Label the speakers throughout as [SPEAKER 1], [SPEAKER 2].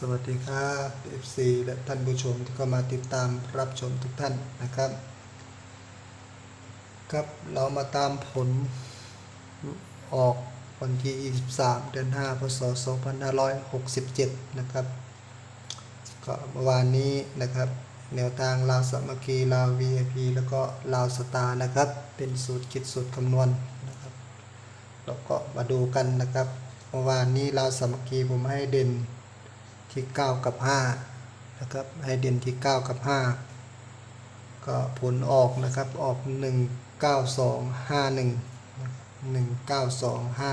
[SPEAKER 1] สวัสดีครับ FC และท่านผู้ชมที่เข้ามาติดตามรับชมทุกท่านนะครับ ครับเรามาตามผลออกวันที่ 23 เดือน 5 พศ 2567 นะครับก็เมื่อวานนี้นะครับ แนวทางลาวสมัคคีลาว VIP แล้วก็ลาวสตาร์นะครับ เป็นสูตรคิดสูตรคำนวณนะครับเราก็มาดูกันนะครับเมื่อวานนี้ลาวสมัคคีผมให้เด่น ที่ 9 กับ5นะครับให้เดนที่ 9 กับ 5 ก็ผลออกนะครับออก 1 9 2 5 1 1 9 2 5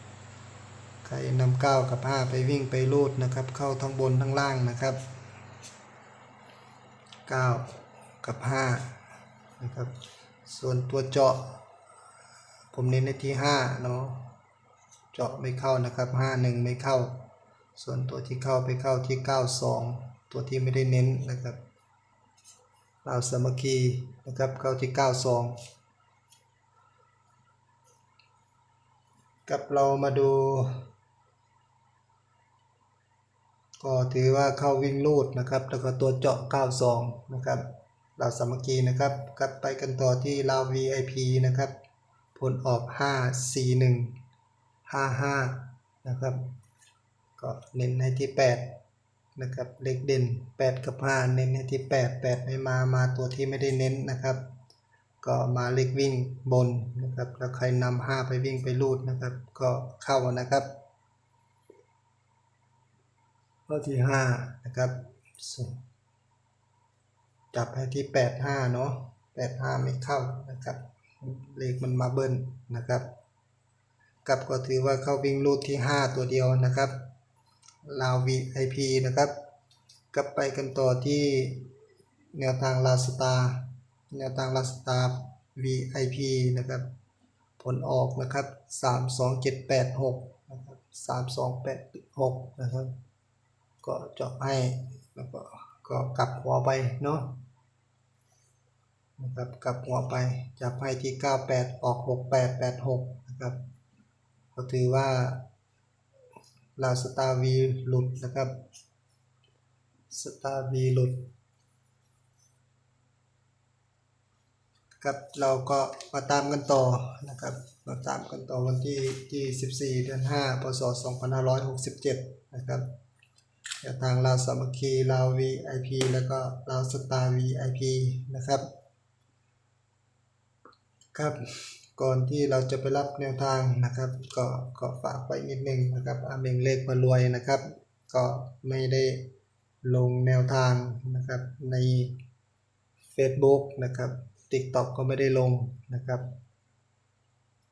[SPEAKER 1] 1 ใครนำ9กับ 5 ไปวิ่งไปรูดนะครับ เข้าทั้งบนทั้งล่างนะครับ 9 กับ5นะครับส่วนตัวเจาะ ผมเน้นในที่ห้าเนาะเจาะไม่เข้านะครับห้าหนึ่งไม่เข้า ส่วนตัวที่เข้าไปเข้าที่เก้าสองตัวที่ไม่ได้เน้นนะครับเราวสามัคคีนะครับเข้าที่เก้าสองกับเรามาดู ก็ถือว่าเข้าวิ่งลูดนะครับ แล้วก็ตัวเจาะ 92 นะครับเราวสามัคคีนะครับกลับไปกันต่อที่ลาว VIP นะครับ ผลออก 5 4 1 5 5 นะครับ ก็เน้นให้ที่ 8 นะครับเลขเด่น 8 กับ 5 เน้นให้ที่ 8 8 ไม่มามาตัวที่ไม่ได้เน้นนะครับ ก็มาเลขวิ่งบนนะครับแล้วใครนำ5ไปวิ่งไปรูดนะครับ ก็เข้านะครับข้อที่ห้านะครับจับให้ที่แปดห้าเนาะแปดห้าไม่เข้านะครับ เลขมันมาเบิ้ลนะครับ กับก็ถือว่าเข้าวิ่งรูดที่ห้าตัวเดียวนะครับ ลาว VIP นะครับกลับไปกันต่อที่แนวทางลาสตาแนวทางลาสตา VIP นะครับ ผลออกนะครับสามสองเจ็ดแปดหกนะครับสามสองแปดหกนะครับ ก็เจาะให้แล้วก็ก็กลับหัวไปเนาะนะครับกลับหัวไปจับให้ที่ 98 ออก 6886 นะครับ ก็ถือว่า ลาสตาวีหลุดนะครับสตาวีหลุดครับเราก็มาตามกันต่อนะครับ มาตามกันต่อวันที่ที่ 14 เดือน5พศ2567 นะครับแนวทางลาวสามัคคีลาว VIP แล้วก็ลาวสตาร์ VIP นะครับ ครับ ก่อนที่เราจะไปรับแนวทางนะครับ ก็ก็ฝากไปนิดนึงนะครับอาเมงเลขมารวยนะครับ ก็ไม่ได้ลงแนวทางนะครับใน Facebook นะครับ TikTok ก็ไม่ได้ลงนะครับ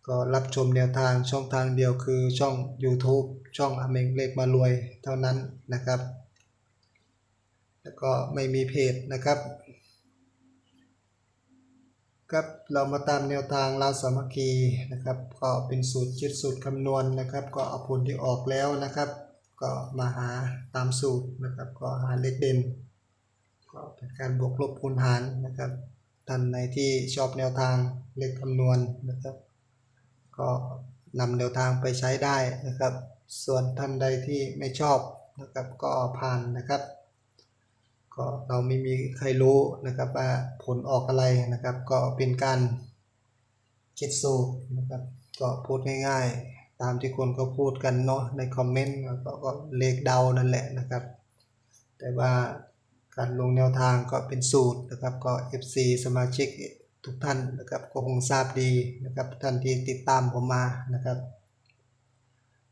[SPEAKER 1] ก็รับชมแนวทางช่องทางเดียวคือช่อง YouTube ช่องอเมงเลขมารวยเท่านั้นนะครับ แล้วก็ไม่มีเพจนะครับ ครับเรามาตามแนวทางลาวสามัคคีนะครับก็เป็นสูตรคิดสูตรคำนวณนะครับ ก็เอาผลที่ออกแล้วนะครับ ก็มาหาตามสูตรนะครับ ก็หาเลขเด่น ก็เป็นการบวกลบคูณหารนะครับท่านในที่ชอบแนวทางเลขคำนวณนะครับ ก็นำแนวทางไปใช้ได้นะครับ ส่วนท่านใดที่ไม่ชอบนะครับก็ผ่านนะครับ ก็เราไม่มีใครรู้นะครับว่าผลออกอะไรนะครับ ก็เป็นการคิดสูตรนะครับ ก็พูดง่ายๆ ตามที่คนก็พูดกันเนาะในคอมเมนต์ก็ก็เลขเดานั่นแหละนะครับ แต่ว่าการลงแนวทางก็เป็นสูตรนะครับ ก็ FC สมาชิกทุกท่านนะครับก็คงทราบดีนะครับท่านที่ติดตามผมมานะครับ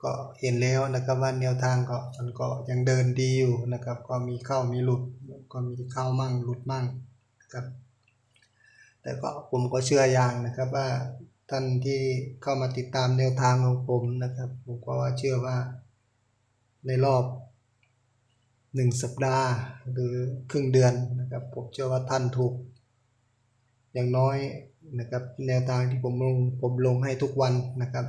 [SPEAKER 1] ก็เห็นแล้วนะครับว่าแนวทางก็มันก็ยังเดินดีอยู่นะครับ ก็มีเข้ามีหลุด ก็มีเข้ามั่งหลุดมั่งนะครับ แต่ก็ผมก็เชื่ออย่างนะครับว่าท่านที่เข้ามาติดตามแนวทางของผมนะครับ ผมก็ว่าเชื่อว่าในรอบหนึ่งสัปดาห์หรือครึ่งเดือนนะครับ ผมเชื่อว่าท่านถูก อย่างน้อยนะครับแนวทางที่ผมลงผมลงให้ทุกวันนะครับ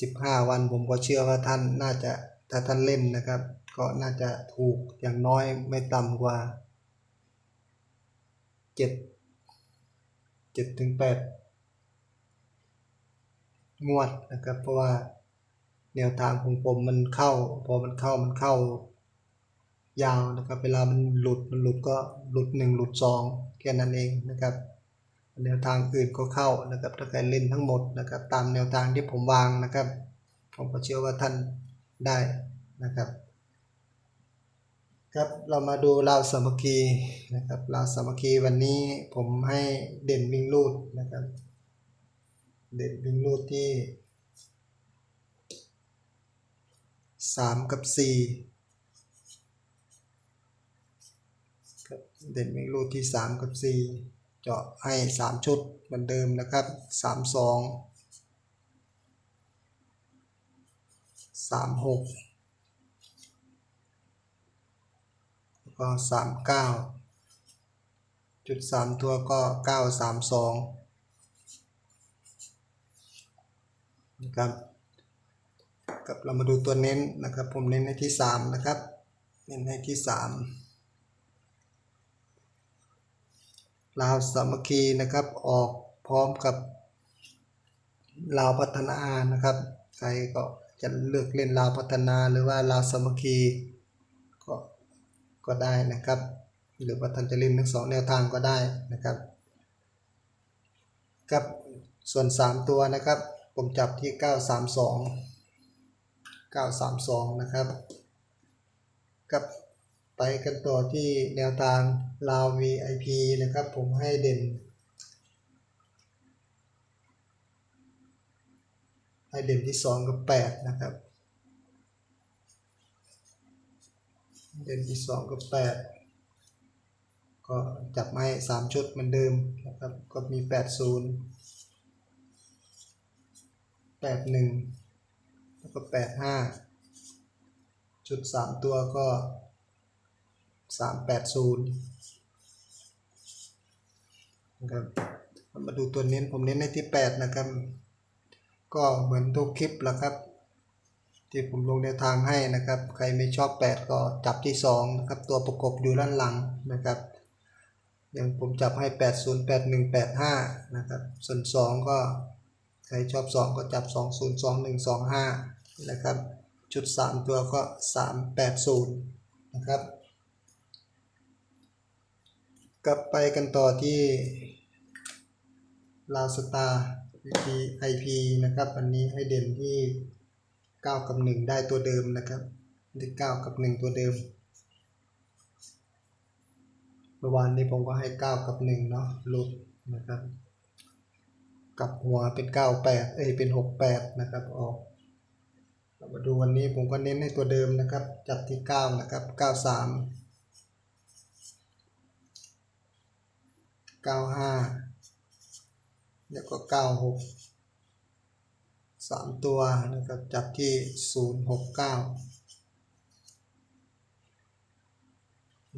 [SPEAKER 1] สิบห้าวันผมก็เชื่อว่าท่านน่าจะถ้าท่านเล่นนะครับ ก็น่าจะถูกอย่างน้อยไม่ต่ำกว่าเจ็ดเจ็ดถึงแปดงวดนะครับ เพราะว่าแนวทางของผมมันเข้า พอมันเข้ามันเข้ายาวนะครับ เวลามันหลุดมันหลุดก็หลุดหนึ่งหลุดสองแค่นั้นเองนะครับ แนวทางอื่นก็เข้านะครับ ถ้าใครเล่นทั้งหมดนะครับ ตามแนวทางที่ผมวางนะครับ ผมก็เชื่อว่าท่านได้นะครับ ครับเรามาดูราวสามัคคีนะครับราวสามัคคีวันนี้ผมให้เด่นวิ่งลูดนะครับ เด่นวิ่งลูดที่ 3 กับ4ครับเด่นวิ่งลูดที่ 3 กับ 4 เจาะให้ 3 ชุดเหมือนเดิมนะครับ 3 2 3 6 ก็สามเก้าจุดสามตัวก็เก้าสามสองนะครับกับเรามาดูตัวเน้นนะครับ ผมเน้นให้ที่สามนะครับ เน้นให้ที่สามลาวสามัคคีนะครับออกพร้อมกับลาวพัฒนานะครับ ใครก็จะเลือกเล่นลาวพัฒนาหรือว่าลาวสามัคคี ก็ได้นะครับ หรือว่าท่านจะเล่นทั้งสองแนวทางก็ได้นะครับกับส่วน 3 ตัวนะครับ ผมจับที่ 932 932 นะครับกับไปกันต่อที่แนวทางลาว VIP นะครับ ผมให้เด่น ให้เด่นที่ 2 กับ 8 นะครับ เด่นที่สองกับแปดก็จับไม้สามชุดเหมือนเดิมนะครับก็มีแปดศูนย์แปดหนึ่งแล้วก็แปดห้าชุดสามตัวก็สามแปดศูนย์นะครับมาดูตัวเน้นผมเน้นในที่แปดนะครับ ก็เหมือนทุกคลิปแหละครับ ที่ผมลงแนวทางให้นะครับ ใครไม่ชอบ 8 ก็จับที่2นะครับ ตัวประกบอยู่ด้านหลังนะครับ อย่างผมจับให้ 80 81 85 นะครับ ส่วน 2 ก็ ใครชอบ 2 ก็จับ 20 21 25 นะครับ ชุด 3 ตัวก็ 380 นะครับ กลับไปกันต่อที่ลาวสตาร์ IP นะครับอันนี้ให้เด่นที่ 9 กับ 1 ได้ตัวเดิมนะครับได้9กับ 1 ตัวเดิม เมื่อวานนี้ผมก็ให้ 9 กับ 1 เนาะลดนะครับกับหัวเป็น 98 เอ้ยเป็น 68 นะครับออกเรามาดูวันนี้ผมก็เน้นให้ตัวเดิมนะครับ จัดที่ 9 นะครับ 93 95 แล้วก็ 96 สามตัวนะครับจับที่ศูนย์หกเก้า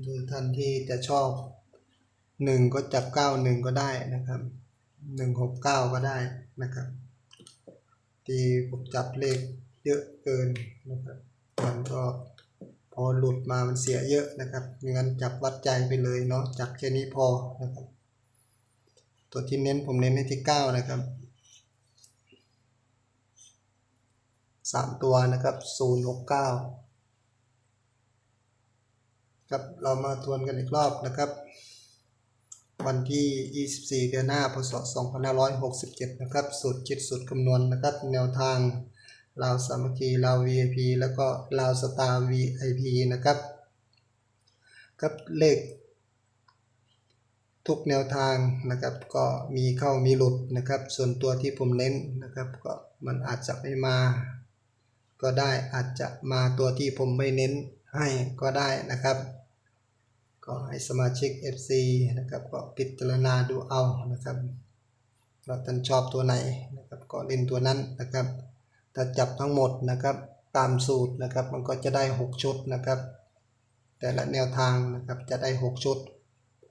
[SPEAKER 1] หรือท่านที่จะชอบหนึ่งก็จับเก้าหนึ่งก็ได้นะครับหนึ่งหกเก้าก็ได้นะครับที่ผมจับเลขเยอะเกินนะครับมันก็พอหลุดมามันเสียเยอะนะครับงั้นจับวัดใจไปเลยเนาะจับแค่นี้พอนะครับตัวที่เน้นผมเน้นในที่เก้านะครับ สามตัวนะครับศูนย์หกเก้าครับเรามาทวนกันอีกรอบนะครับ วันที่ 24 เดือนหน้า พศ 2567 นะครับ สูตรคิดสูตรคำนวณนะครับ แนวทางลาวสามัคคีลาว VIP แล้วก็ลาวสตาร์ VIP นะครับครับเลข ทุกแนวทางนะครับ ก็มีเข้ามีหลุดนะครับ ส่วนตัวที่ผมเน้นนะครับ ก็มันอาจจะไม่มา ก็ได้อาจจะมาตัวที่ผมไม่เน้นให้ก็ได้นะครับ ก็ให้สมาชิก FC นะครับก็พิจารณาดูเอานะครับว่าท่านชอบตัวไหนนะครับก็เล่นตัวนั้นนะครับถ้าจับทั้งหมดนะครับตามสูตรนะครับมันก็จะได้ 6 ชุดนะครับ แต่ละแนวทางนะครับจะได้ 6 ชุด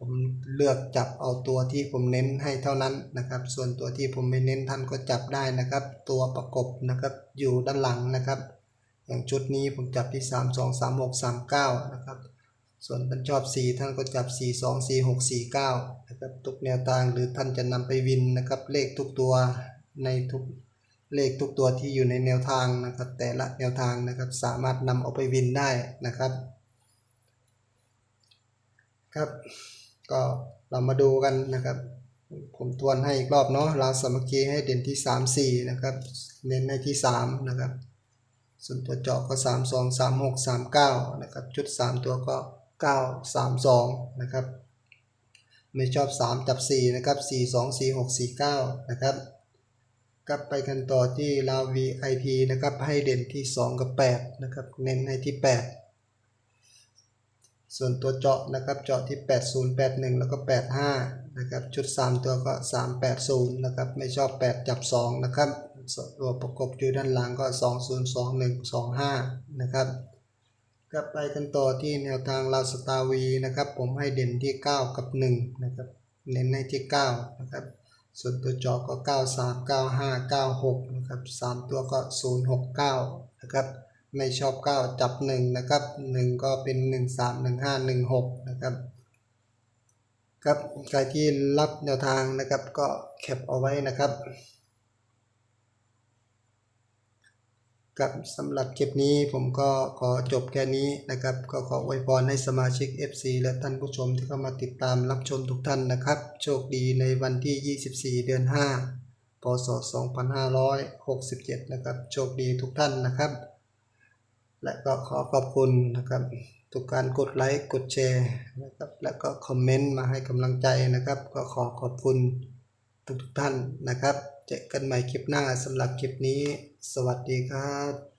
[SPEAKER 1] ผมเลือกจับเอาตัวที่ผมเน้นให้เท่านั้นนะครับ ส่วนตัวที่ผมไม่เน้นท่านก็จับได้นะครับ ตัวประกบนะครับอยู่ด้านหลังนะครับ อย่างชุดนี้ผมจับที่ 3 2 3 6 3 9นะครับส่วนท่านชอบ 4 ท่านก็จับ 4 2 4 6 4 9นะครับทุกแนวทางหรือท่านจะนำไปวินนะครับเลขทุกตัวในทุกเลขทุกตัวที่อยู่ในแนวทางนะครับ แต่ละแนวทางนะครับสามารถนำเอาไปวินได้นะครับครับ ก็เรามาดูกันนะครับ ผมทวนให้อีกรอบเนาะเราสมัคคีให้เด่นที่ 3 4 นะครับ เน้นในที่ 3 นะครับ ส่วนตัวเจาะก็ 3 2 3 6 3 9 นะครับจุด 3 ตัวก็ 9 3 2 นะครับ ไม่ชอบ 3 จับ 4 นะครับ 4 2 4 6 4 9 นะครับกลับไปกันต่อที่ลาว VIP นะครับ ให้เด่นที่ 2 กับ 8 นะครับ เน้นให้ที่ 8 ส่วนตัวเจาะนะครับเจาะที่ 8081 แล้วก็ 85 นะครับ ชุด 3 ตัวก็ 380 นะครับ ไม่ชอบ 8 จับ 2 นะครับตัวประกบอยู่ด้านหลังก็ 202125 นะครับกลับไปกันต่อที่แนวทางลาวสตาวีนะครับ ผมให้เด่นที่ 9 กับ 1 นะครับ เน้นให้ที่ 9 นะครับ ส่วนตัวเจอก็ 93 95 96 นะครับ 3 ตัวก็ 069 นะครับ ไม่ชอบ 9 จับ 1 นะครับ 1 ก็เป็น 1 3 1 5 1 6 นะครับครับใครที่รับแนวทางนะครับก็แคปเอาไว้นะครับครับสำหรับคลิปนี้ผมก็ขอจบแค่นี้นะครับ ก็ขออวยพรให้สมาชิก FC และท่านผู้ชมที่เข้ามาติดตามรับชมทุกท่านนะครับ โชคดีในวันที่ 24 เดือน 5 พศ 2567 นะครับ โชคดีทุกท่านนะครับ และก็ขอขอบคุณนะครับทุกการกดไลค์กดแชร์นะครับและก็คอมเมนต์มาให้กำลังใจนะครับ ก็ขอขอบคุณทุกท่านนะครับ เจอกันใหม่คลิปหน้าสำหรับคลิปนี้ สวัสดีครับ